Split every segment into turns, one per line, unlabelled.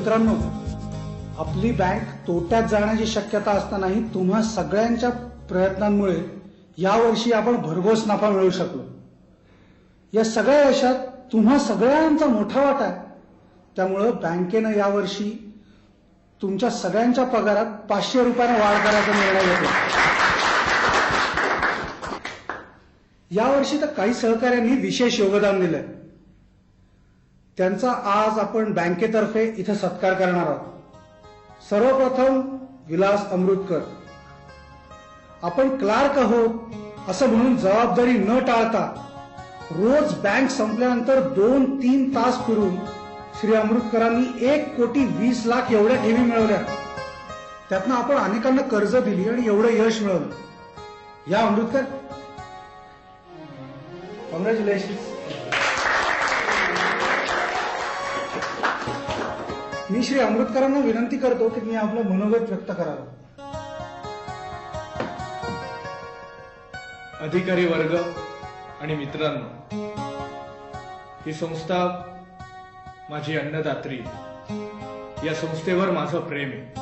मित्रांनो आपली बँक तोट्यात जाण्याची शक्यता असतानाही तुम्हा सगळ्यांच्या प्रयत्नांमुळे यावर्षी आपण भरघोस नफा मिळवू शकलो. या सगळ्या यशात तुम्हा सगळ्यांचा मोठा वाटा आहे. त्यामुळं बँकेनं यावर्षी तुमच्या सगळ्यांच्या पगारात पाचशे रुपयानं वाढ करायचा निर्णय घेतला. यावर्षी तर काही सहकाऱ्यांनी विशेष योगदान दिलंय. त्यांचा आज आपण बँकेतर्फे इथं सत्कार करणार आहोत. सर्वप्रथम विलास अमृतकर. आपण क्लार्क आहोत असं म्हणून जबाबदारी न टाळता रोज बँक संपल्यानंतर दोन तीन तास फिरून श्री अमृतकरांनी एक कोटी वीस लाख एवढ्या ठेवी मिळवल्या. त्यातनं आपण अनेकांना कर्ज दिली आणि एवढं यश मिळवलं. या अमृतकर. कॉंग्रॅच्युलेशन मी श्री अमृतकरांना विनंती करतो की मी आपलं मनोगत व्यक्त करावं.
अधिकारी वर्ग आणि मित्रांनो ही संस्था माझी अन्नदात्री. या संस्थेवर माझं प्रेम आहे.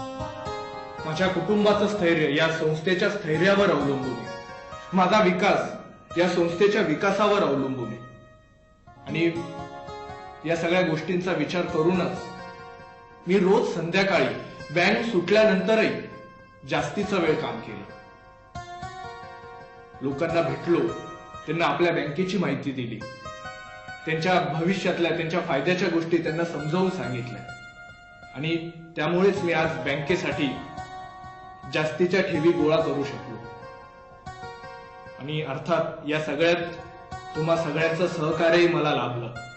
माझ्या कुटुंबाचं स्थैर्य या संस्थेच्या स्थैर्यावर अवलंबून आहे. माझा विकास या संस्थेच्या विकासावर अवलंबून आहे. आणि या सगळ्या गोष्टींचा विचार करूनच मी रोज संध्याकाळी बँक सुटल्यानंतरही जास्तीचा वेळ काम केलं. लोकांना भेटलो त्यांना आपल्या बँकेची माहिती दिली. त्यांच्या भविष्यातल्या त्यांच्या फायद्याच्या गोष्टी त्यांना समजावून सांगितल्या. आणि त्यामुळेच मी आज बँकेसाठी जास्तीच्या ठेवी गोळा करू शकलो. आणि अर्थात या सगळ्यात तुम्हा सगळ्यांचं सहकार्यही मला लाभलं.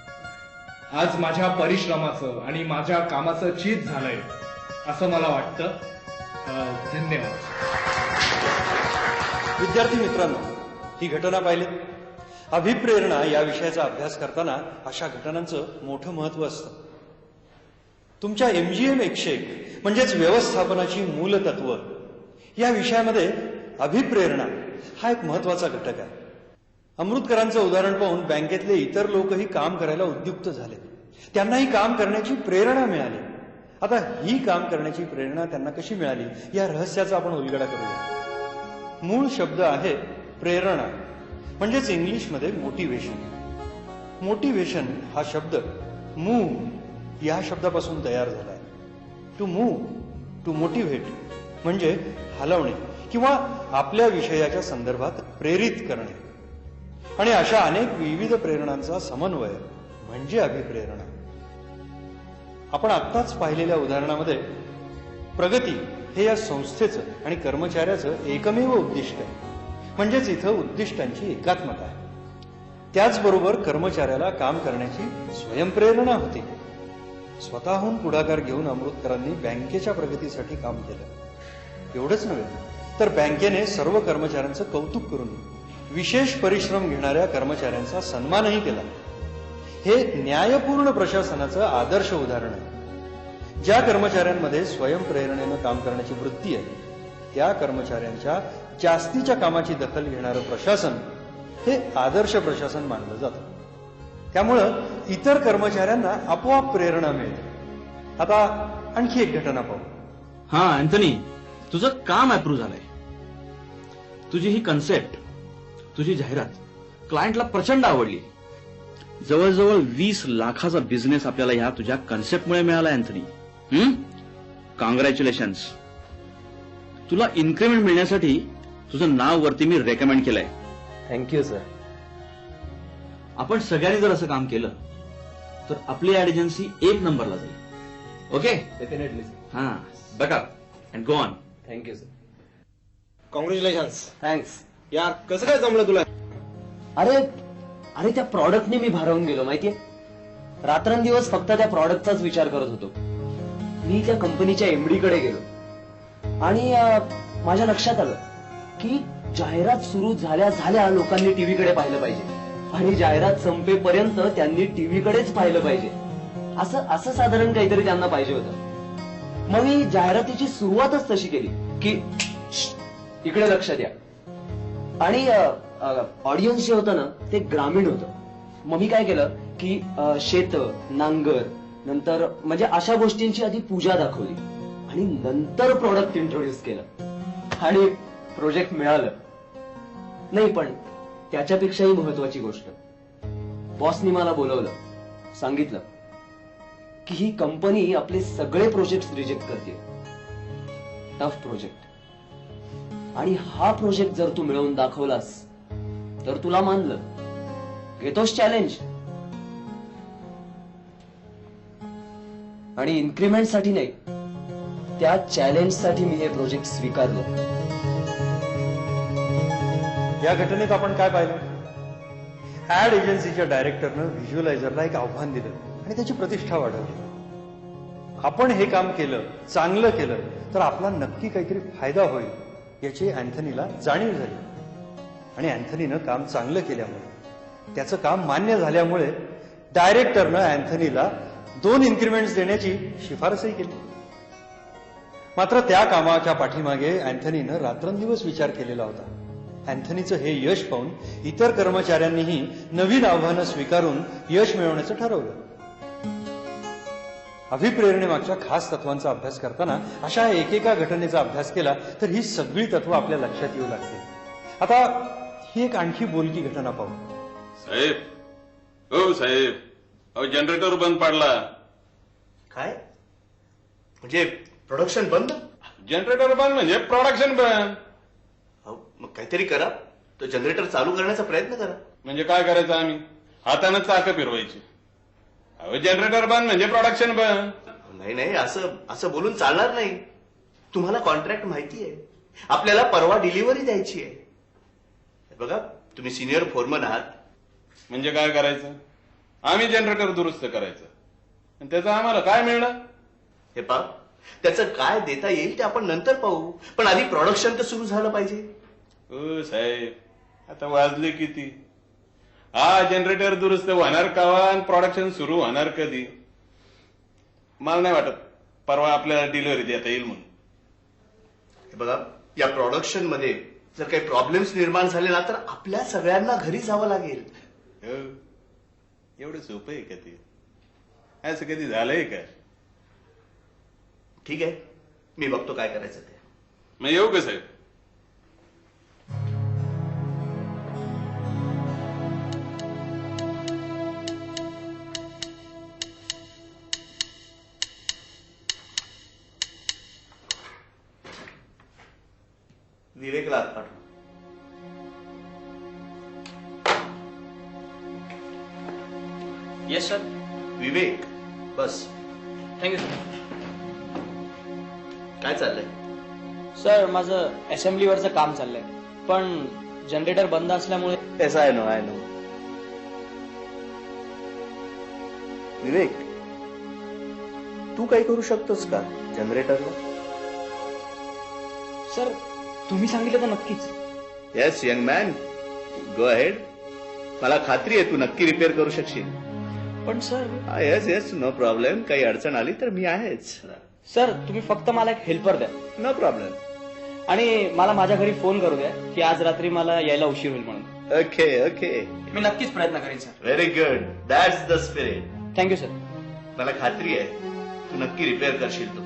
आज माझ्या परिश्रमाचं आणि माझ्या कामाचं चीज झालंय असं मला वाटतं. धन्यवाद.
विद्यार्थी मित्रांनो ही घटना पाहिली. अभिप्रेरणा या विषयाचा अभ्यास करताना अशा घटनांचं मोठं महत्त्व असतं. तुमच्या एमजीएम एकशे एक म्हणजेच व्यवस्थापनाची मूलतत्व या विषयामध्ये अभिप्रेरणा हा एक महत्त्वाचा घटक आहे. अमृतकरांचं उदाहरण पाहून बँकेतले इतर लोकही काम करायला उद्युक्त झाले त्यांनाही काम करण्याची प्रेरणा मिळाली. आता ही काम करण्याची प्रेरणा त्यांना कशी मिळाली? या रहस्याचा आपण उलगडा करूया. मूळ शब्द आहे प्रेरणा. म्हणजेच इंग्लिशमध्ये मोटिवेशन मोटिवेशन हा शब्द मूव या शब्दापासून तयार झाला आहे टू मूव टू मोटिव्हेट म्हणजे हलवणे किंवा आपल्या विषयाच्या संदर्भात प्रेरित करणे. आणि अशा अनेक विविध प्रेरणांचा समन्वय म्हणजे अभिप्रेरणा. आपण आत्ताच पाहिलेल्या उदाहरणामध्ये प्रगती हे या संस्थेचं आणि कर्मचाऱ्याचं एकमेव उद्दिष्ट आहे. म्हणजेच इथं उद्दिष्टांची एकात्मता आहे. त्याचबरोबर कर्मचाऱ्याला काम करण्याची स्वयंप्रेरणा होती. स्वतःहून पुढाकार घेऊन अमृतकरांनी बँकेच्या प्रगतीसाठी काम केलं. एवढंच नव्हे तर बँकेने सर्व कर्मचाऱ्यांचं कौतुक करून विशेष परिश्रम घेणाऱ्या कर्मचाऱ्यांचा सन्मानही केला. हे न्यायपूर्ण प्रशासनाचं आदर्श उदाहरण आहे. ज्या कर्मचाऱ्यांमध्ये स्वयंप्रेरणेनं काम करण्याची वृत्ती आहे त्या कर्मचाऱ्यांच्या जास्तीच्या कामाची दखल घेणारं प्रशासन हे आदर्श प्रशासन मानलं जातं. त्यामुळं इतर कर्मचाऱ्यांना आपोआप प्रेरणा मिळते. आता आणखी एक घटना पाहू.
हा अँथनी तुझं काम अप्रूव्ह झालंय. तुझी ही कन्सेप्ट तुझी जाहिरात क्लायंटला प्रचंड आवडली. जवळजवळ वीस लाखाचा बिझनेस आपल्याला ह्या तुझ्या कन्सेप्टमुळे मिळाला अँथनी कॉंग्रॅच्युलेशन्स तुला इन्क्रीमेंट मिळण्यासाठी तुझं नाव वरती मी रेकमेंड केलंय.
थँक्यू सर
आपण सगळ्यांनी जर असं काम केलं तर आपली ऍड एजन्सी एक नंबरला जाईल. ओके
डेफिनेटली
हा. बटा and go on
thank you sir
congratulations
thanks
यार कसं काय जमलं तुला?
अरे अरे त्या प्रॉडक्टने मी भारावून गेलो माहितीये? रात्रंदिवस फक्त त्या प्रॉडक्टचाच विचार करत होतो. मी त्या कंपनीच्या एमडी कडे गेलो. आणि माझ्या लक्षात आलं की जाहिरात सुरू झाल्या झाल्या लोकांनी टीव्ही कडे पाहिलं पाहिजे. आणि जाहिरात संपेपर्यंत त्यांनी टीव्ही कडेच पाहिलं पाहिजे. असं असं साधारण काहीतरी त्यांना पाहिजे होतं. मग मी जाहिरातीची सुरुवातच तशी केली की इकडे लक्ष द्या. आणि ऑडियन्स जे होतं ना ते ग्रामीण होतं. मग मी काय केलं की शेत नांगर नंतर म्हणजे अशा गोष्टींची आधी पूजा दाखवली. आणि नंतर प्रोडक्ट इंट्रोड्यूस केलं. आणि प्रोजेक्ट मिळालं. नाही पण त्याच्यापेक्षाही महत्वाची गोष्ट. बॉसनी मला बोलवलं. सांगितलं की ही कंपनी आपले सगळे प्रोजेक्ट रिजेक्ट करते. टफ प्रोजेक्ट आणि हा प्रोजेक्ट जर तू मिळवून दाखवलास तर तुला मानलं. घेतोस चॅलेंज आणि इन्क्रीमेंटसाठी नाही त्या चॅलेंजसाठी मी हे प्रोजेक्ट स्वीकारलं.
या घटनेत आपण काय पाहिलं? ऍड एजन्सीच्या डायरेक्टरनं व्हिज्युअलायझरला एक आव्हान दिलं आणि त्याची प्रतिष्ठा वाढवली. आपण हे काम केलं चांगलं केलं तर आपला नक्की काहीतरी फायदा होईल याची अँथनीला जाणीव झाली. आणि अँथनीनं काम चांगलं केल्यामुळे. त्याचं काम मान्य झाल्यामुळे डायरेक्टरनं अँथनीला दोन इन्क्रिमेंट्स देण्याची शिफारसही केली. मात्र त्या कामाच्या पाठीमागे अँथनीनं रात्रंदिवस विचार केलेला होता. अँथनीचं हे यश पाहून इतर कर्मचाऱ्यांनीही नवीन आव्हानं स्वीकारून यश मिळवण्याचं ठरवलं. अभिप्रेरणेमागच्या खास तत्वांचा अभ्यास करताना अशा एकेका घटनेचा अभ्यास केला तर ही सगळी तत्व आपल्या लक्षात येऊ लागतील. आता ही एक आणखी बोलकी घटना पाहू.
साहेब हो साहेब. अहो जनरेटर बंद पडला.
काय? म्हणजे प्रोडक्शन बंद?
जनरेटर बंद म्हणजे प्रोडक्शन बंद.
अहो, मग काहीतरी करा. तो जनरेटर चालू करण्याचा प्रयत्न करा.
म्हणजे काय करायचं आम्ही? हातानं चाक फिरवायची. अहो जनरेटर बंद म्हणजे प्रोडक्शन बंद.
नाही नाही असं असं बोलून चालणार नाही. तुम्हाला कॉन्ट्रॅक्ट माहिती आहे. आपल्याला परवा डिलिव्हरी द्यायची आहे. बघा तुम्ही सिनियर फोरमन आहात.
म्हणजे काय करायचं? आम्ही जनरेटर दुरुस्त करायचं. आणि त्याचं आम्हाला काय मिळणार?
हे पा त्याचं काय देता येईल ते आपण नंतर पाहू. पण आधी प्रोडक्शन तर सुरू झालं पाहिजे.
हो साहेब आता वाजले किती? हा जनरेटर दुरुस्त होणार कावा आणि प्रोडक्शन सुरू होणार कधी? मला नाही वाटत. परवा आपल्याला डिलिव्हरी देता येईल म्हणून.
हे बघा या प्रोडक्शनमध्ये जर काही प्रॉब्लेम्स निर्माण झाले ना तर आपल्या सगळ्यांना घरी जावं लागेल.
हो. एवढं सोपं आहे का ते? असं कधी झालंय का?
ठीक आहे. मी बघतो काय करायचं ते.
मग येऊ का साहेब?
विवेक. बस.
थँक्यू
काय चाललंय?
सर माझं असेंब्लीवरचं काम चाललंय. पण जनरेटर बंद असल्यामुळे
yes I know I know Vivek तू काही करू शकतोस का जनरेटरला
सर तुम्ही सांगितलं तर नक्कीच.
Yes young man go ahead मला खात्री आहे तू नक्की रिपेअर करू शकशील.
पण sir
yes yes no problem काही अडचण आली तर मी आहेच.
सर तुम्ही फक्त मला एक हेल्पर द्या.
नो प्रॉब्लेम
आणि मला माझ्या घरी फोन करू द्या की आज रात्री मला यायला उशीर होईल म्हणून.
ओके ओके
मी नक्कीच प्रयत्न करेन sir.
Very good that's the spirit
thank you sir
मला खात्री आहे. तू नक्की रिपेअर करशील तू.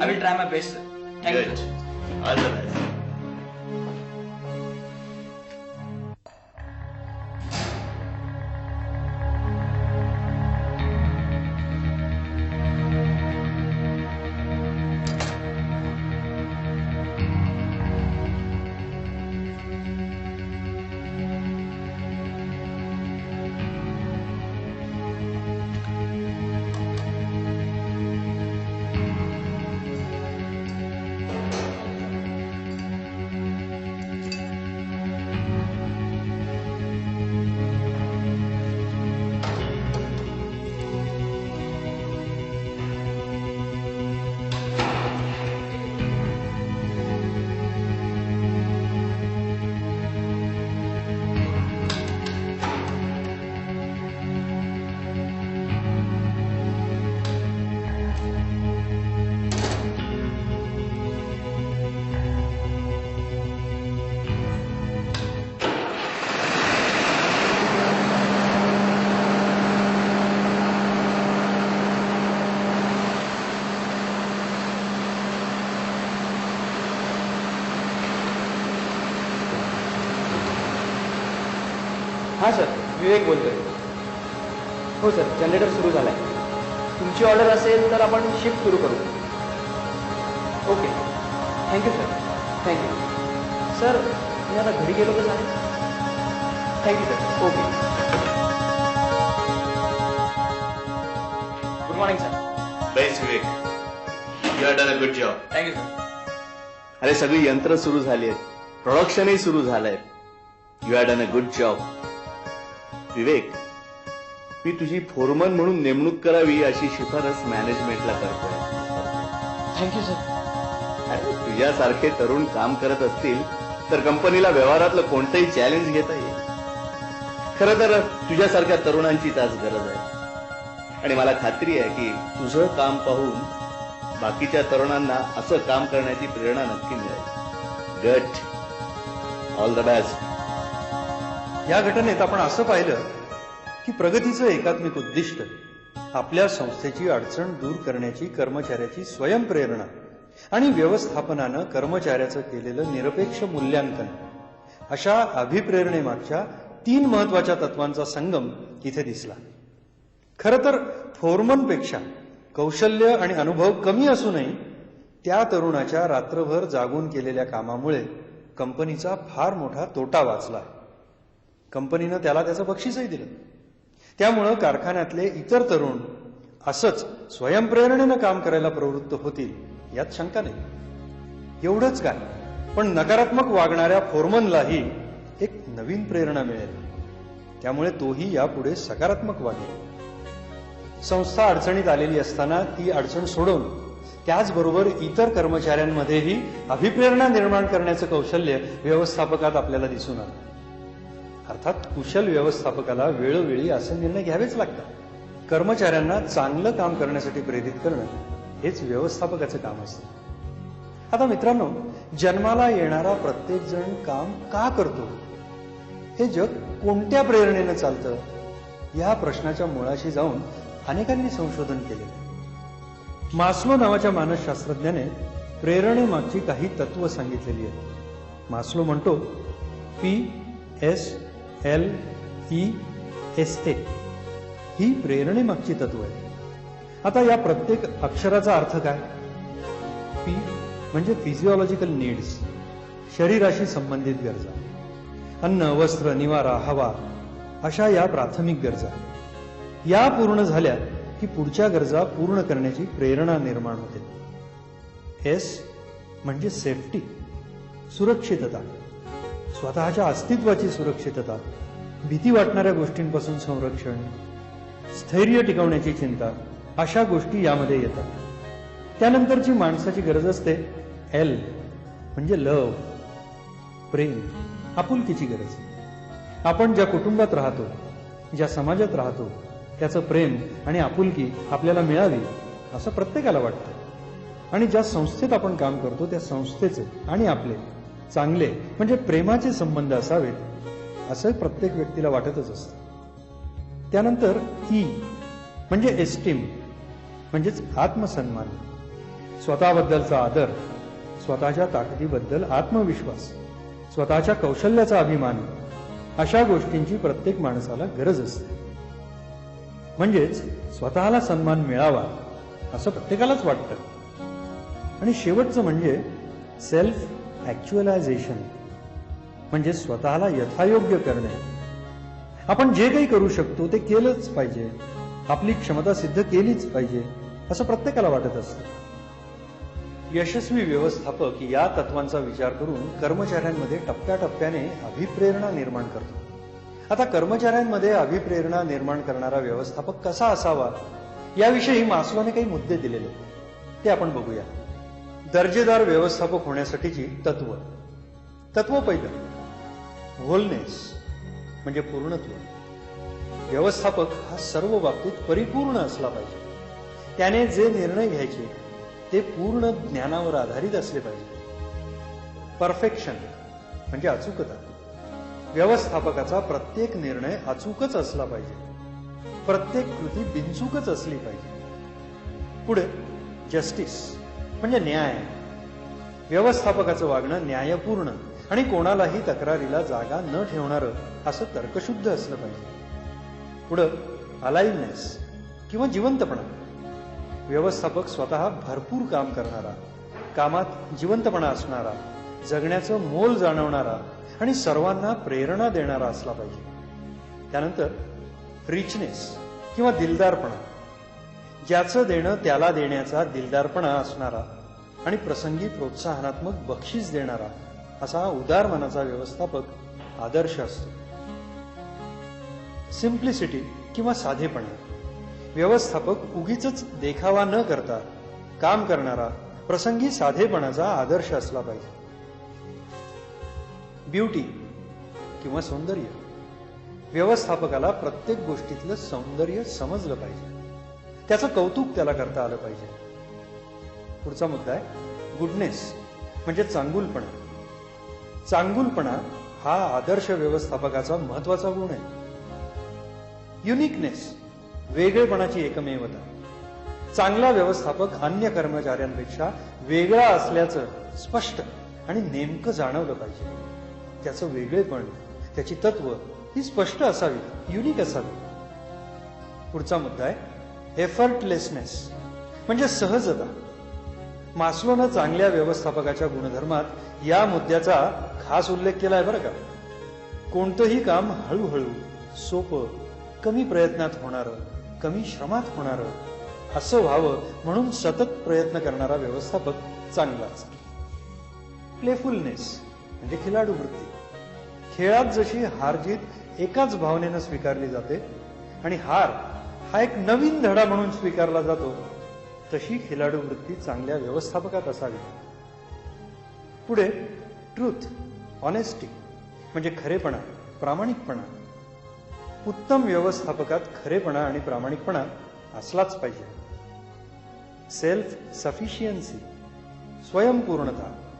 I will try my best sir thank you sir
all the best
Vivek बोलतोय. हो सर जनरेटर सुरू झालाय. तुमची ऑर्डर असेल तर आपण शिफ्ट सुरू करू. Okay thank you sir thank you sir मी आता घरी गेलो तर चालेल thank you sir okay good morning sir
best Vivek you are done a good job
thank you sir
अरे सगळी यंत्र सुरू झाली आहेत. प्रोडक्शनही सुरू झालंय. You are done a good job Vivek मी तुझी फोरमन म्हणून नेमणूक करावी अशी शिफारस मॅनेजमेंटला करतोय.
थँक्यू सर
अरे, तुझ्यासारखे तरुण काम करत असतील तर कंपनीला व्यवहारातलं कोणतंही चॅलेंज घेता येईल. खरं तर तुझ्यासारख्या तरुणांचीच आज गरज आहे. आणि मला खात्री आहे की तुझं काम पाहून बाकीच्या तरुणांना असं काम करण्याची प्रेरणा नक्की मिळेल. गट ऑल द बेस्ट
या घटनेत आपण असं पाहिलं की प्रगतीचं एकात्मिक उद्दिष्ट आपल्या संस्थेची अडचण दूर करण्याची कर्मचाऱ्याची स्वयंप्रेरणा आणि व्यवस्थापनानं कर्मचाऱ्याचं केलेलं निरपेक्ष मूल्यांकन अशा अभिप्रेरणेमागच्या तीन महत्त्वाच्या तत्वांचा संगम इथे दिसला. खरं तर फोरमनपेक्षा कौशल्य आणि अनुभव कमी असूनही त्या तरुणाच्या रात्रभर जागून केलेल्या कामामुळे कंपनीचा फार मोठा तोटा वाचला कंपनीनं त्याला त्याचं बक्षीसही दिलं. त्यामुळं कारखान्यातले इतर तरुण असंच स्वयंप्रेरणेनं काम करायला प्रवृत्त होतील यात शंका नाही. एवढंच काय. पण नकारात्मक वागणाऱ्या फोरमनलाही एक नवीन प्रेरणा मिळेल. त्यामुळे तोही यापुढे सकारात्मक वागेल. संस्था अडचणीत आलेली असताना ती अडचण सोडवून त्याचबरोबर इतर कर्मचाऱ्यांमध्येही अभिप्रेरणा निर्माण करण्याचं कौशल्य व्यवस्थापकात आपल्याला दिसून आलं. अर्थात कुशल व्यवस्थापकाला वेळोवेळी असे निर्णय घ्यावेच लागतात. कर्मचाऱ्यांना चांगलं काम करण्यासाठी प्रेरित करणं हेच व्यवस्थापकाचं काम असतं. आता मित्रांनो जन्माला येणारा प्रत्येक जण काम का करतो? हे जग कोणत्या प्रेरणेनं चालतं? या प्रश्नाच्या मुळाशी जाऊन अनेकांनी संशोधन केले. मास्लो नावाच्या मानसशास्त्रज्ञाने प्रेरणेमागची काही तत्व सांगितलेली आहेत. मास्लो म्हणतो P S L E S A ही प्रेरणेमागची तत्व आहे आता या प्रत्येक अक्षराचा अर्थ काय? पी म्हणजे फिजिओलॉजिकल नीड्स शरीराशी संबंधित गरजा अन्न वस्त्र निवारा हवा अशा या प्राथमिक गरजा. या पूर्ण झाल्या की पुढच्या गरजा पूर्ण करण्याची प्रेरणा निर्माण होते. एस म्हणजे सेफ्टी सुरक्षितता. स्वतःच्या अस्तित्वाची सुरक्षितता भीती वाटणाऱ्या गोष्टींपासून संरक्षण स्थैर्य टिकवण्याची चिंता अशा गोष्टी यामध्ये येतात. त्यानंतरची माणसाची गरज असते एल म्हणजे लव प्रेम आपुलकीची गरज. आपण ज्या कुटुंबात राहतो ज्या समाजात राहतो त्याचं प्रेम आणि आपुलकी आपल्याला मिळावी असं प्रत्येकाला वाटतं. आणि ज्या संस्थेत आपण काम करतो त्या संस्थेचे आणि आपले चांगले म्हणजे प्रेमाचे संबंध असावेत असं प्रत्येक व्यक्तीला वाटतच असतं. त्यानंतर ई म्हणजे एस्टीम म्हणजेच आत्मसन्मान स्वतःबद्दलचा आदर स्वतःच्या ताकदीबद्दल आत्मविश्वास स्वतःच्या कौशल्याचा अभिमान अशा गोष्टींची प्रत्येक माणसाला गरज असते. म्हणजेच स्वतःला सन्मान मिळावा असं प्रत्येकालाच वाटतं. आणि शेवटचं म्हणजे सेल्फ ऍक्च्युअलायझेशन म्हणजे स्वतःला यथायोग्य करणे. आपण जे काही करू शकतो ते केलंच पाहिजे. आपली क्षमता सिद्ध केलीच पाहिजे असं प्रत्येकाला वाटत असतं. यशस्वी व्यवस्थापक या तत्वांचा विचार करून कर्मचाऱ्यांमध्ये टप्प्याटप्प्याने अभिप्रेरणा निर्माण करतो. आता कर्मचाऱ्यांमध्ये अभिप्रेरणा निर्माण करणारा व्यवस्थापक कसा असावा याविषयी मास्लोने काही मुद्दे दिलेले. ते आपण बघूया. दर्जेदार व्यवस्थापक होण्यासाठीची तत्व. तत्व पहिलं होलनेस म्हणजे पूर्णत्व. व्यवस्थापक हा सर्व बाबतीत परिपूर्ण असला पाहिजे. त्याने जे निर्णय घ्यायचे ते पूर्ण ज्ञानावर आधारित असले पाहिजे. परफेक्शन म्हणजे अचूकता. व्यवस्थापकाचा प्रत्येक निर्णय अचूकच असला पाहिजे. प्रत्येक कृती बिनचूकच असली पाहिजे. पुढे जस्टिस म्हणजे न्याय. व्यवस्थापकाचं वागणं न्यायपूर्ण आणि कोणालाही तक्रारीला जागा न ठेवणारं असं तर्कशुद्ध असलं पाहिजे. पुढं अलाइवनेस किंवा जिवंतपणा. व्यवस्थापक स्वतः भरपूर काम करणारा कामात जिवंतपणा असणारा जगण्याचं मोल जाणवणारा आणि सर्वांना प्रेरणा देणारा असला पाहिजे. त्यानंतर रिचनेस किंवा दिलदारपणा. ज्याचं देणं त्याला देण्याचा दिलदारपणा असणारा आणि प्रसंगी प्रोत्साहनात्मक बक्षीस देणारा असा उदार मनाचा व्यवस्थापक आदर्श असतो. सिम्प्लिसिटी किंवा साधेपणा. व्यवस्थापक उगीच देखावा न करता काम करणारा प्रसंगी साधेपणाचा आदर्श असला पाहिजे. ब्युटी किंवा सौंदर्य. व्यवस्थापकाला प्रत्येक गोष्टीतलं सौंदर्य समजलं पाहिजे. त्याचं कौतुक त्याला करता आलं पाहिजे. पुढचा मुद्दा आहे गुडनेस म्हणजे चांगुलपणा. चांगुलपणा हा आदर्श व्यवस्थापकाचा महत्त्वाचा गुण आहे. युनिकनेस वेगळेपणाची एकमेवता. चांगला व्यवस्थापक अन्य कर्मचाऱ्यांपेक्षा वेगळा असल्याचं स्पष्ट आणि नेमकं जाणवलं पाहिजे. त्याचं वेगळेपण त्याची तत्व ही स्पष्ट असावी युनिक असावी. पुढचा मुद्दा आहे एफर्टलेसनेस म्हणजे सहजता. मास्लोनं चांगल्या व्यवस्थापकाच्या गुणधर्मात या मुद्द्याचा खास उल्लेख केलाय बरं का? कोणतंही काम हळूहळू सोपं कमी प्रयत्नात होणारं कमी श्रमात होणारं असं व्हावं म्हणून सतत प्रयत्न करणारा व्यवस्थापक चांगलाच. प्लेफुलनेस म्हणजे खिलाडू वृत्ती. खेळात जशी हार जीत एकाच भावनेनं स्वीकारली जाते आणि हार हा एक नवीन धडा म्हणून स्वीकारला जातो. तशी खिलाडू वृत्ती चांगल्या व्यवस्थापकात असावी. पुढे ट्रूथ ऑनेस्टी म्हणजे खरेपणा प्रामाणिकपणा. उत्तम व्यवस्थापकात खरेपणा आणि प्रामाणिकपणा असलाच पाहिजे. Self sufficiency स्वयंपूर्णता.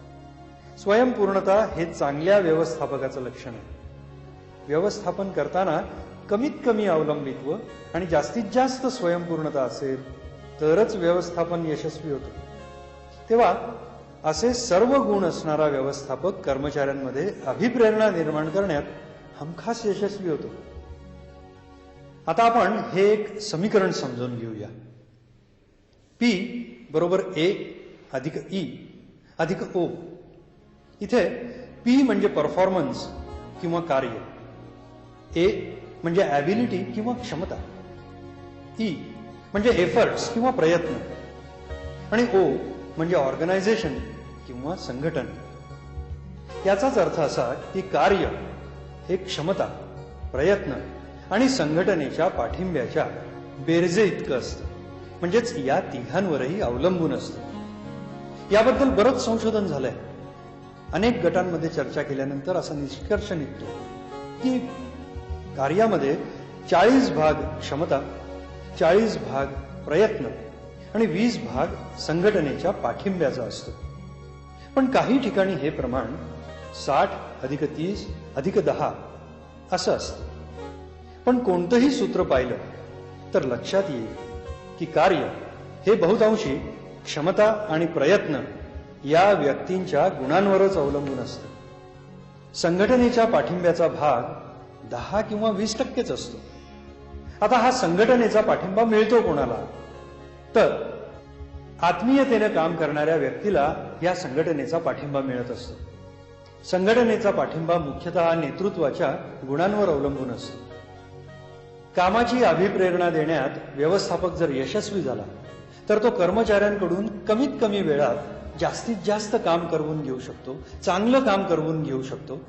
स्वयंपूर्णता हे चांगल्या व्यवस्थापकाचं लक्षण आहे. व्यवस्थापन करताना कमीत कमी अवलंबित्व आणि जास्तीत जास्त स्वयंपूर्णता असेल तरच व्यवस्थापन यशस्वी होतं. तेव्हा असे सर्व गुण असणारा व्यवस्थापक कर्मचाऱ्यांमध्ये अभिप्रेरणा निर्माण करण्यात हमखास यशस्वी होतो. आता आपण हे एक समीकरण समजून घेऊया. पी बरोबर ए अधिक ई अधिक ओ. इथे पी म्हणजे परफॉर्मन्स किंवा कार्य. ए म्हणजे ॲबिलिटी किंवा क्षमता. ई म्हणजे एफर्ट्स किंवा प्रयत्न. आणि ओ म्हणजे ऑर्गनायझेशन किंवा संघटन. याचाच अर्थ असा की कार्य हे क्षमता प्रयत्न आणि संघटनेच्या पाठिंब्याच्या बेरजे इतकं असतं. म्हणजेच या तिघांवरही अवलंबून असतं. याबद्दल बरंच संशोधन झालंय. अनेक गटांमध्ये चर्चा केल्यानंतर असा निष्कर्ष निघतो की कार्यामध्ये चाळीस भाग क्षमता चाळीस भाग प्रयत्न आणि वीस भाग संघटनेच्या पाठिंब्याचा असतो. पण काही ठिकाणी हे प्रमाण साठ अधिक तीस अधिक दहा असं असतं. पण कोणतंही सूत्र पाहिलं तर लक्षात येईल की कार्य हे बहुतांशी क्षमता आणि प्रयत्न या व्यक्तींच्या गुणांवरच अवलंबून असतं. संघटनेच्या पाठिंब्याचा भाग दहा किंवा वीस टक्केच असतो. आता हा संघटनेचा पाठिंबा मिळतो कोणाला? तर आत्मीयतेने काम करणाऱ्या व्यक्तीला या संघटनेचा पाठिंबा मिळत असतो. संघटनेचा पाठिंबा मुख्यतः नेतृत्वाच्या गुणांवर अवलंबून असतो. कामाची अभिप्रेरणा देण्यात व्यवस्थापक जर यशस्वी झाला तर तो कर्मचाऱ्यांकडून कमीत कमी वेळात जास्तीत जास्त काम करवून घेऊ शकतो चांगलं काम करवून घेऊ शकतो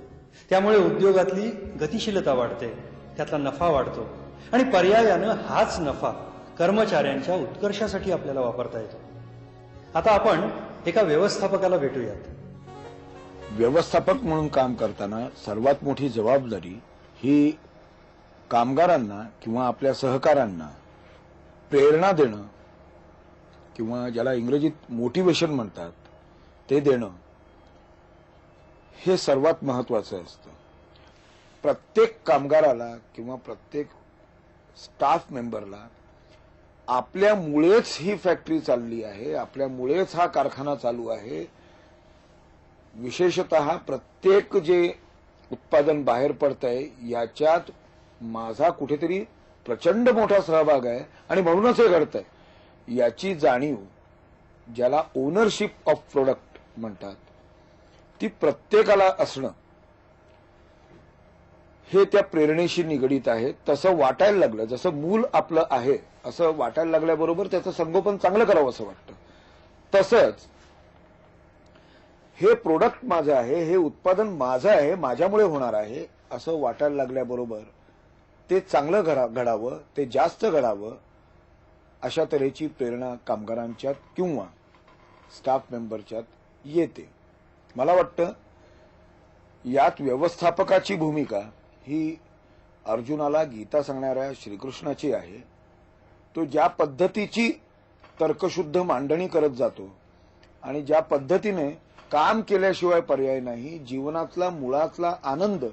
त्यामुळे उद्योगातली गतिशीलता वाढते त्यातला नफा वाढतो. आणि पर्यायानं हाच नफा कर्मचाऱ्यांच्या उत्कर्षासाठी आपल्याला वापरता येतो. आता आपण एका व्यवस्थापकाला भेटूयात.
व्यवस्थापक म्हणून काम करताना सर्वात मोठी जबाबदारी ही कामगारांना किंवा आपल्या सहकारांना प्रेरणा देणं किंवा ज्याला इंग्रजीत मोटिवेशन म्हणतात ते देणं. हे सर्वात महत्वाचं असतं. प्रत्येक कामगाराला किंवा प्रत्येक स्टाफ मेंबरला आपल्यामुळेच ही फॅक्टरी चालली आहे आपल्यामुळेच हा कारखाना चालू आहे. विशेषत प्रत्येक जे उत्पादन बाहेर पडतंय याच्यात माझा कुठेतरी प्रचंड मोठा सहभाग आहे आणि म्हणूनच हे घडतंय. याची जाणीव ज्याला ओनरशिप ऑफ प्रोडक्ट म्हणतात ती प्रत्येकाला असणं. हे त्या प्रेरणेशी निगडीत आहे. तसं वाटायला लागलं. जसं मूल आपलं आहे असं वाटायला लागल्याबरोबर त्याचं संगोपन चांगलं करावं असं वाटतं. तसंच हे प्रोडक्ट माझं आहे हे उत्पादन माझं आहे माझ्यामुळे होणार आहे असं वाटायला लागल्याबरोबर ते चांगलं घडावं ते जास्त घडावं अशा तऱ्हेची प्रेरणा कामगारांच्यात किंवा स्टाफ मेंबरच्यात येते. मला वाटतं यात व्यवस्थापकाची भूमिका ही अर्जुनाला गीता सांगणाऱ्या श्रीकृष्णाची आहे. तो ज्या पद्धतीची तर्कशुद्ध मांडणी करत जातो आणि ज्या पद्धतीने काम केल्याशिवाय पर्याय नाही जीवनातला मुळातला आनंद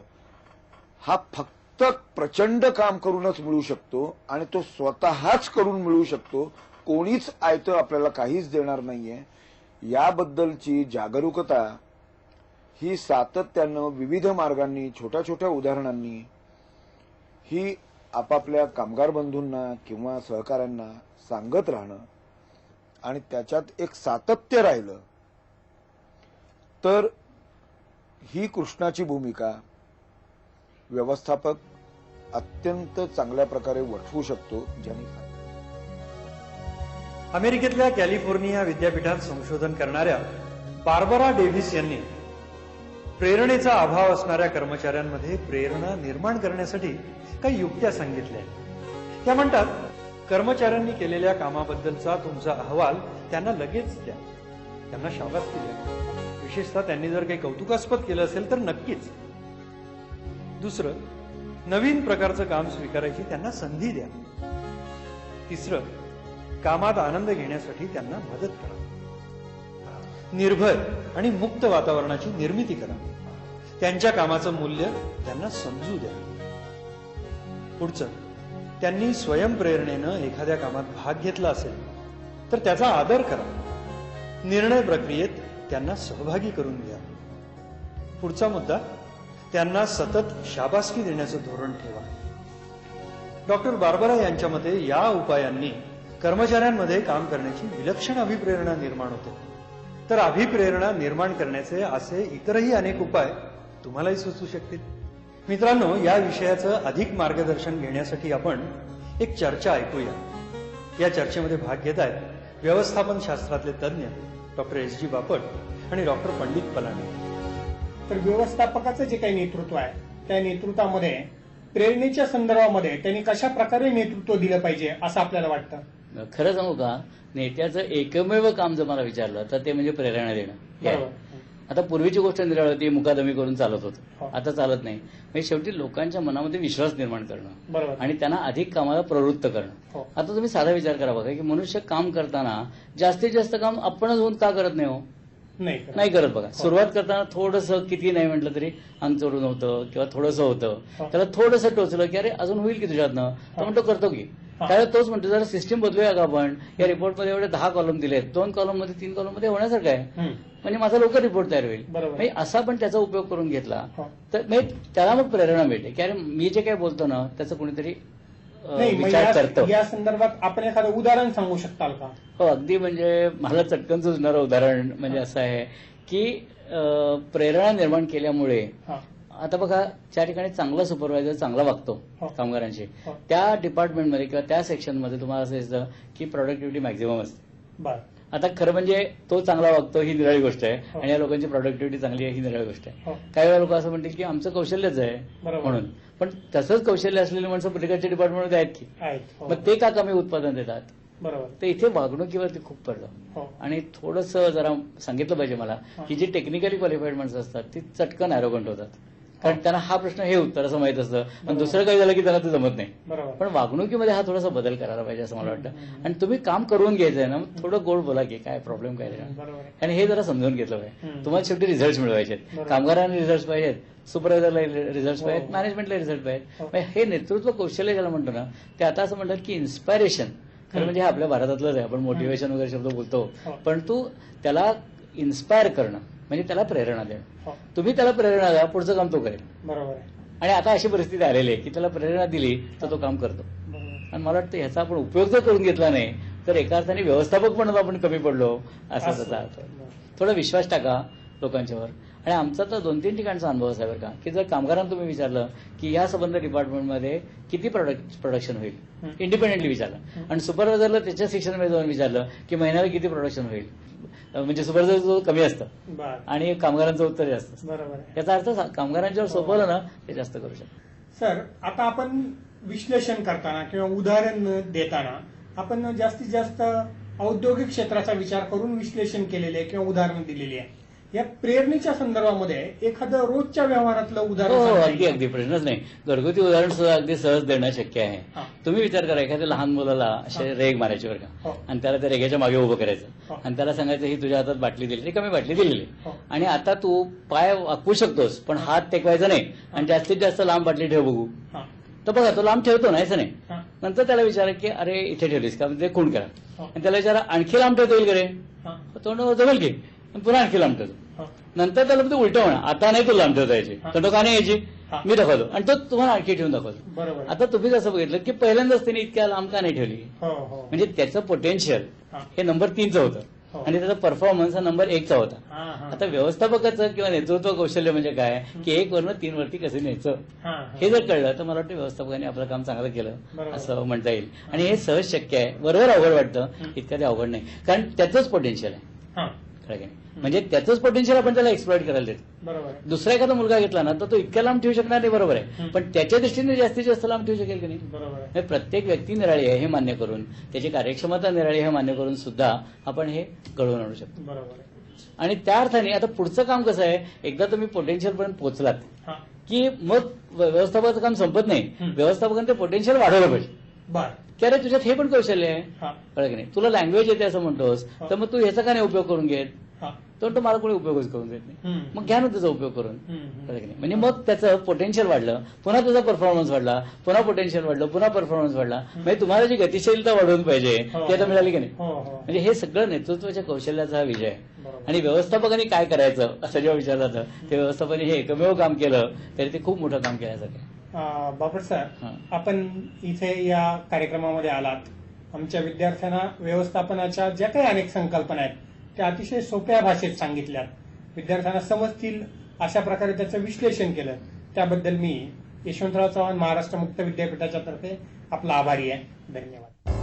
हा फक्त प्रचंड काम करूनच मिळू शकतो आणि तो स्वतःच करून मिळू शकतो कोणीच आयतं आपल्याला काहीच देणार नाहीये. याबद्दलची जागरूकता ही सातत्यानं विविध मार्गांनी छोट्या छोट्या उदाहरणांनी ही आपापल्या कामगार बंधूंना किंवा सहकाऱ्यांना सांगत राहणं आणि त्याच्यात एक सातत्य राहिलं. तर ही कृष्णाची भूमिका व्यवस्थापक अत्यंत चांगल्या प्रकारे वठवू शकतो ज्यांनी
अमेरिकेतल्या कॅलिफोर्निया विद्यापीठात संशोधन करणाऱ्या बार्बरा डेव्हिस यांनी प्रेरणेचा अभाव असणाऱ्या कर्मचाऱ्यांमध्ये प्रेरणा निर्माण करण्यासाठी काही युक्त्या सांगितल्या त्या म्हणतात कर्मचाऱ्यांनी केलेल्या कामाबद्दलचा तुमचा अहवाल त्यांना लगेच द्या. त्यांना शाबासकी द्या विशेषतः त्यांनी जर काही कौतुकास्पद केलं असेल तर नक्कीच. दुसरं नवीन प्रकारचं काम स्वीकारायची त्यांना संधी द्या. तिसरं कामात आनंद घेण्यासाठी त्यांना मदत करा. निर्भय आणि मुक्त वातावरणाची निर्मिती करा. त्यांच्या कामाचं मूल्य त्यांना समजू द्या. पुढचं त्यांनी स्वयंप्रेरणेनं एखाद्या कामात भाग घेतला असेल तर त्याचा आदर करा. निर्णय प्रक्रियेत त्यांना सहभागी करून घ्या. पुढचा मुद्दा त्यांना सतत शाबासकी देण्याचं धोरण ठेवा. डॉक्टर बार्बरा यांच्या मते या उपायांनी कर्मचाऱ्यांमध्ये काम करण्याची विलक्षण अभिप्रेरणा निर्माण होते. तर अभिप्रेरणा निर्माण करण्याचे असे इतरही अनेक उपाय तुम्हालाही सुचू शकतील. मित्रांनो या विषयाचं अधिक मार्गदर्शन घेण्यासाठी आपण एक चर्चा ऐकूया. या चर्चेमध्ये भाग घेत आहेत व्यवस्थापन शास्त्रातले तज्ज्ञ डॉक्टर एस जी बापट आणि डॉक्टर पंडित पलाणे
तर व्यवस्थापकाचं जे काही नेतृत्व आहे त्या नेतृत्वामध्ये प्रेरणेच्या संदर्भामध्ये त्यांनी कशा प्रकारे नेतृत्व दिलं पाहिजे असं आपल्याला वाटतं?
खरं सांगू का? नेत्याचं एकमेव काम जर मला विचारलं तर ते म्हणजे प्रेरणा देणं. हे. आता पूर्वीची गोष्ट निराळ होती मुकादमी करून चालत
हो.
होतं आता चालत नाही. म्हणजे शेवटी लोकांच्या मनामध्ये विश्वास निर्माण करणं.
बरोबर.
आणि त्यांना अधिक कामाला प्रवृत्त करणं.
हो.
आता तुम्ही साधा विचार करा बघा की मनुष्य काम करताना जास्तीत जास्त काम आपणच होऊन का करत नाही हो?
नाही करत.
बघा. सुरुवात करताना थोडंसं किती नाही म्हटलं तरी अंग चढून होतं किंवा थोडंसं होतं.
हो.
त्याला थोडंसं टोचलं की अरे अजून होईल की तुझ्यातनं? तो म्हणतो करतो की. त्यावेळेला तोच म्हणतो जरा सिस्टीम बदलूया का आपण. या रिपोर्टमध्ये एवढे दहा कॉलम दिलेत. दोन कॉलममध्ये तीन कॉलममध्ये होण्यासारखं आहे. म्हणजे माझा लवकर रिपोर्ट तयार होईल. म्हणजे असा पण त्याचा उपयोग करून घेतला. तर म्हणजे त्याला मग प्रेरणा मिळते. की अरे मी जे काही बोलतो ना त्याचं कुणीतरी विचार करतं.
या संदर्भात आपण एखादं उदाहरण सांगू शकताल का?
हो अगदी म्हणजे मला चटकन सुचणारं उदाहरण म्हणजे असं आहे की प्रेरणा निर्माण केल्यामुळे आता बघा ज्या ठिकाणी चांगला सुपरवायझर चांगला वागतो
हो.
कामगारांशी.
हो.
त्या डिपार्टमेंटमध्ये किंवा त्या सेक्शनमध्ये तुम्हाला असं दिसतं की प्रॉडक्टिव्हिटी मॅक्झिमम असते. आता खरं म्हणजे तो चांगला वागतो ही निराळी गोष्ट आहे
हो.
आणि या लोकांची प्रॉडक्टिव्हिटी चांगली आहे ही निराळी गोष्ट आहे. काही वेळा लोक असं म्हणतील की आमचं कौशल्यच आहे. म्हणून. पण तसंच कौशल्य असलेली माणसं पलीकडच्या डिपार्टमेंटमध्ये आहेत की. मग ते का कमी उत्पादन देतात?
बरोबर.
तर इथे वागणुकीवरती खूप पडलं
हो.
आणि थोडंसं जरा सांगितलं पाहिजे मला की जी टेक्निकली क्वालिफाईड माणसं असतात ती चटकन अॅरोगंट होतात. कारण त्यांना हा प्रश्न हे उत्तर असं माहीत असतं. पण दुसरं काही झालं की त्यांना ते जमत नाही. पण वागणुकीमध्ये हा थोडासा बदल करायला पाहिजे असं मला वाटतं. आणि तुम्ही काम करून घ्यायचंय ना थोडं गोड बोला की काय प्रॉब्लेम काय. आणि हे जरा समजून घेतलं पाहिजे. तुम्हाला शेवटी रिझल्ट मिळवायचे. कामगारांना रिझल्ट पाहिजेत. सुपरवायझरला रिझल्ट
हो.
पाहिजेत. मॅनेजमेंटला रिझल्ट पाहिजेत.
हो.
हे नेतृत्व कौशल्य ज्याला म्हणतो ना ते आता असं म्हणतात की इन्स्पायरेशन खरं म्हणजे हे आपल्या भारतातलंच आहे. आपण मोटिवेशन वगैरे शब्द बोलतो.
हो.
पण तू त्याला इन्स्पायर करणं. म्हणजे त्याला प्रेरणा देणं.
हो,
तुम्ही त्याला प्रेरणा द्या पुढचं काम तो करेल.
बरोबर
आणि आता अशी परिस्थिती आलेली आहे की त्याला प्रेरणा दिली तर तो काम करतो. आणि मला वाटतं ह्याचा आपण उपयोग जर करून घेतला नाही तर एका अर्थाने व्यवस्थापक पण आपण कमी पडलो असा
असं.
त्याचा अर्थ. थोडा विश्वास टाका लोकांच्यावर. आणि आमचा तर दोन तीन ठिकाणचा अनुभव बरं का की जर कामगारांना तुम्ही विचारलं की या संबंध डिपार्टमेंटमध्ये किती प्रोडक्शन होईल. इंडिपेंडेंटली विचारलं. आणि सुपरवायझरला त्याच्या सेक्शनमध्ये जाऊन विचारलं की महिन्याला किती प्रोडक्शन होईल? म्हणजे सुपरवायझर कमी असतं. आणि कामगारांचं उत्तर जास्त असतं.
बरोबर आहे.
याचा अर्थ कामगारांच्यावर सोपवलं ना ते जास्त करू शकतो
सर आता आपण विश्लेषण करताना किंवा उदाहरण देताना आपण जास्तीत जास्त औद्योगिक क्षेत्राचा विचार करून विश्लेषण केलेले आहे किंवा उदाहरण दिलेली आहे. या प्रेरणेच्या संदर्भामध्ये एखादं रोजच्या व्यवहारातलं
हो
उदाहरण
हो
सांगता
अगदी अगदी प्रश्नच नाही. घरगुती उदाहरण सुद्धा अगदी सहज देणं शक्य आहे.
हा.
तुम्ही विचार करा एखाद्या लहान मुलाला असे रेग मारायचे बरं
हो.
का आणि त्याला त्या रेग्याच्या मागे उभं
हो.
करायचं आणि त्याला सांगायचं ही तुझ्या हातात बाटली दिली रिकामी बाटली दिलेली.
हो.
आणि आता तू पाय वाकवू शकतोस पण हात टेकवायचा नाही. आणि जास्तीत जास्त लांब बाटली ठेव बघू.
हा,
तर बघा तो लांब ठेवतो नाही असं नाही.
हा,
नंतर त्याला विचारा की अरे इथे ठेवलीस का? म्हणजे खूण करा.
हो.
आणि त्याला विचारा आणखी लांब ठेवता येईल का रे?
हा,
तो जमेल की पुन्हा आणखी लांब ठेवतो. नंतर त्याला ते उलट म्हणा. आता नाही तुला लांब ठेवता यायची. तर तो का नाही यायची. मी दाखवतो. आणि तो तुम्हाला आणखी ठेवून दाखवतो. आता तुम्ही कसं बघितलं की पहिल्यांदाच त्यांनी इतक्या लांब का नाही ठेवली?
हो हो.
म्हणजे त्याचं पोटेन्शियल
हा.
नंबर तीनचं होतं.
हो.
आणि त्याचा परफॉर्मन्स हा नंबर एकचा होता. आता व्यवस्थापकाचं किंवा नेतृत्व कौशल्य म्हणजे काय? की एक वरनं तीन वरती कसं न्यायचं?
हा,
जर कळलं तर मला वाटतं व्यवस्थापकाने आपलं काम चांगलं केलं. असं म्हणता येईल. आणि हे सहज शक्य आहे. बरोबर अवघड वाटतं. इतकं ते अवघड नाही. कारण त्याचंच पोटेन्शियल आहे. म्हणजे त्याचंच पोटेन्शियल आपण त्याला एक्सप्लॉइट करायला देतो.
बरोबर.
दुसरा एखादा मुलगा घेतला ना तर तो इतक्या लांब ठेवू शकणार नाही बरोबर आहे. पण त्याच्या दृष्टीने जास्तीत जास्त लांब ठेवू शकेल की नाही?
बरोबर
प्रत्येक व्यक्ती निराळी आहे हे मान्य करून त्याची कार्यक्षमता निराळी हे मान्य करून सुद्धा आपण हे घडवून आणू शकतो.
बरोबर.
आणि त्या अर्थाने आता पुढचं काम कसं आहे? एकदा तुम्ही पोटेन्शियल पर्यंत पोहोचलात की मग व्यवस्थापकाचं काम संपत नाही. व्यवस्थापकाने ते पोटेन्शियल वाढवलं पाहिजे. की अरे तुझ्यात हे पण कौशल्य आहे.
हा,
कळलं की नाही? तुला लँग्वेज येते असं म्हणतोस. तर मग तू ह्याचा का नाही उपयोग करून घेत?
हा.
तो मला कोणी उपयोगच करून देत नाही. मग घ्या ना त्याचा उपयोग करून. कळलं की नाही? म्हणजे मग त्याचं पोटेन्शियल वाढलं पुन्हा त्याचा परफॉर्मन्स वाढला पुन्हा पोटेन्शियल वाढलं पुन्हा परफॉर्मन्स वाढला. म्हणजे तुम्हाला जी गतिशीलता वाढवून पाहिजे
हो.
ती आता मिळाली की नाही?
हो हो.
म्हणजे हे सगळं नेतृत्वाच्या कौशल्याचा हा विजय. आणि व्यवस्थापकाने काय करायचं? असं जेव्हा विचारलं जातं ते व्यवस्थापकाने हे एकमेव काम केलं तरी ते खूप मोठं काम केल्यासारखं
बापट सर. आपण इथे या कार्यक्रमामध्ये आलात. आमच्या विद्यार्थ्यांना व्यवस्थापनाच्या ज्या काही अनेक संकल्पना आहेत त्या अतिशय सोप्या भाषेत सांगितल्यात. विद्यार्थ्यांना समजतील अशा प्रकारे त्याचं विश्लेषण केलं. त्याबद्दल मी यशवंतराव चव्हाण महाराष्ट्र मुक्त विद्यापीठाच्या तर्फे आपला आभारी आहे. धन्यवाद.